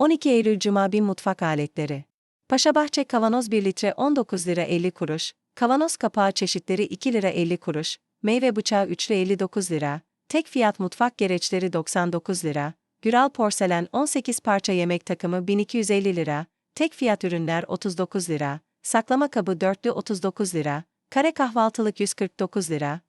12 Eylül Cuma Bin Mutfak Aletleri. Paşabahçe kavanoz 1 litre 19 lira 50 kuruş, kavanoz kapağı çeşitleri 2 lira 50 kuruş, meyve bıçağı 3 lira 59 lira, tek fiyat mutfak gereçleri 99 lira, Güral porselen 18 parça yemek takımı 1250 lira, tek fiyat ürünler 39 lira, saklama kabı dörtlü 39 lira, kare kahvaltılık 149 lira,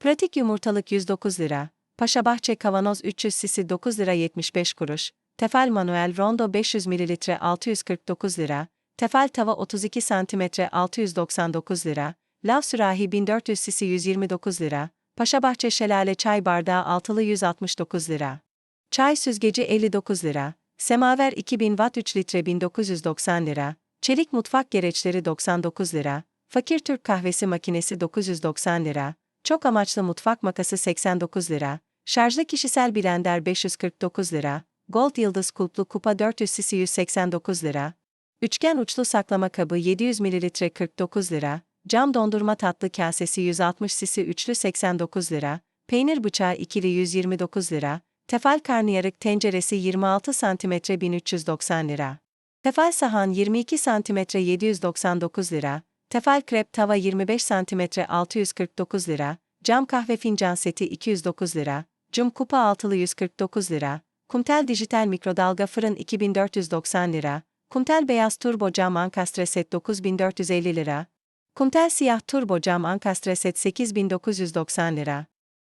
pratik yumurtalık 109 lira, Paşabahçe kavanoz 300 sisi 9 lira 75 kuruş, tefal manuel rondo 500 ml 649 lira, tefal tava 32 cm 699 lira, lav sürahi 1400 sisi 129 lira, Paşabahçe şelale çay bardağı altılı 169 lira. Çay süzgeci 59 lira, semaver 2000 watt 3 litre 1990 lira, çelik mutfak gereçleri 99 lira, fakir Türk kahvesi makinesi 990 lira, çok amaçlı mutfak makası 89 lira, şarjlı kişisel blender 549 lira, Gold Yıldız kulplu kupa 400 cc 189 lira, üçgen uçlu saklama kabı 700 ml 49 lira, cam dondurma tatlı kasesi 160 cc üçlü 89 lira, peynir bıçağı ikili 129 lira, tefal karnıyarık tenceresi 26 cm 1390 lira. Tefal sahan 22 cm 799 lira, tefal krep tava 25 cm 649 lira, cam kahve fincan seti 209 lira, cum kupa altılı 149 lira, kumtel dijital mikrodalga fırın 2490 lira, kumtel beyaz turbo cam ankastre set 9450 lira, kumtel siyah turbo cam ankastre set 8990 lira,